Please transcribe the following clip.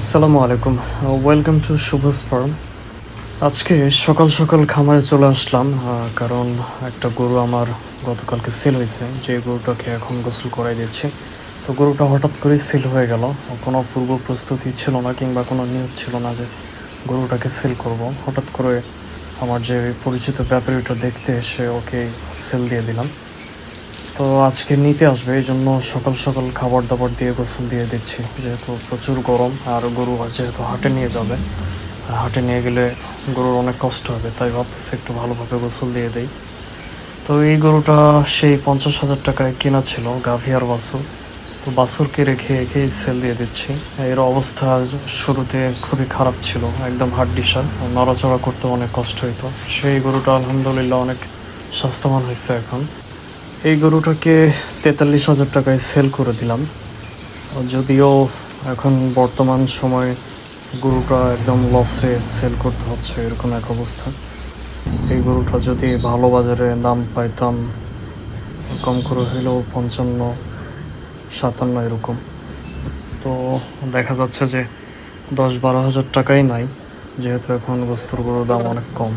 আসসালামু আলাইকুম। Welcome to শুভস farm আজকে সকাল সকাল খামারে চলে আসলাম কারণ একটা গরু আমার গতকালকে সেল হয়েছে। যে গরুটাকে এখন গোসল করাই দিচ্ছি। তো গরুটা হঠাৎ করে সেল হয়ে গেল। কোনো পূর্ব প্রস্তুতি ছিল না কিংবা কোনো নিয়োগ ছিল না যে গরুটাকে সেল করব। হঠাৎ করে আমার যে পরিচিত ব্যাপারীটা দেখতে এসে ওকে সেল দিয়ে দিলাম। তো আজকে নিতে আসবে এই জন্য সকাল সকাল খাবার দাবার দিয়ে গোসল দিয়ে দিচ্ছি। যেহেতু প্রচুর গরম, আর গরু যেহেতু হাটে নিয়ে যাবে, আর হাটে নিয়ে গেলে গরুর অনেক কষ্ট হবে, তাই ভাবতেছি একটু ভালোভাবে গোসল দিয়ে দেই। তো এই গরুটা সেই পঞ্চাশ হাজার টাকায় কেনা ছিল গাভিয়ার বাছুর। তো বাছুরকে রেখে রেখেই সেল দিয়ে দিচ্ছি। এর অবস্থা শুরুতে খুবই খারাপ ছিল, একদম হাড্ডিসার নড়াচড়া করতে অনেক কষ্ট হতো সেই গরুটা আলহামদুলিল্লাহ অনেক স্বাস্থ্যবান হয়েছে এখন। এই গরুটাকে তেতাল্লিশ হাজার টাকায় সেল করে দিলাম। যদিও এখন বর্তমান সময়ে গরুটা একদম লসে সেল করতে হচ্ছে এরকম এক অবস্থা। এই গরুটা যদি ভালো বাজারে দাম পাইতাম, কম করে হইলেও পঞ্চান্ন, সাতান্ন এরকম। তো দেখা যাচ্ছে যে দশ বারো হাজার টাকাই নাই, যেহেতু এখন বস্তুর গরুর দাম অনেক কম।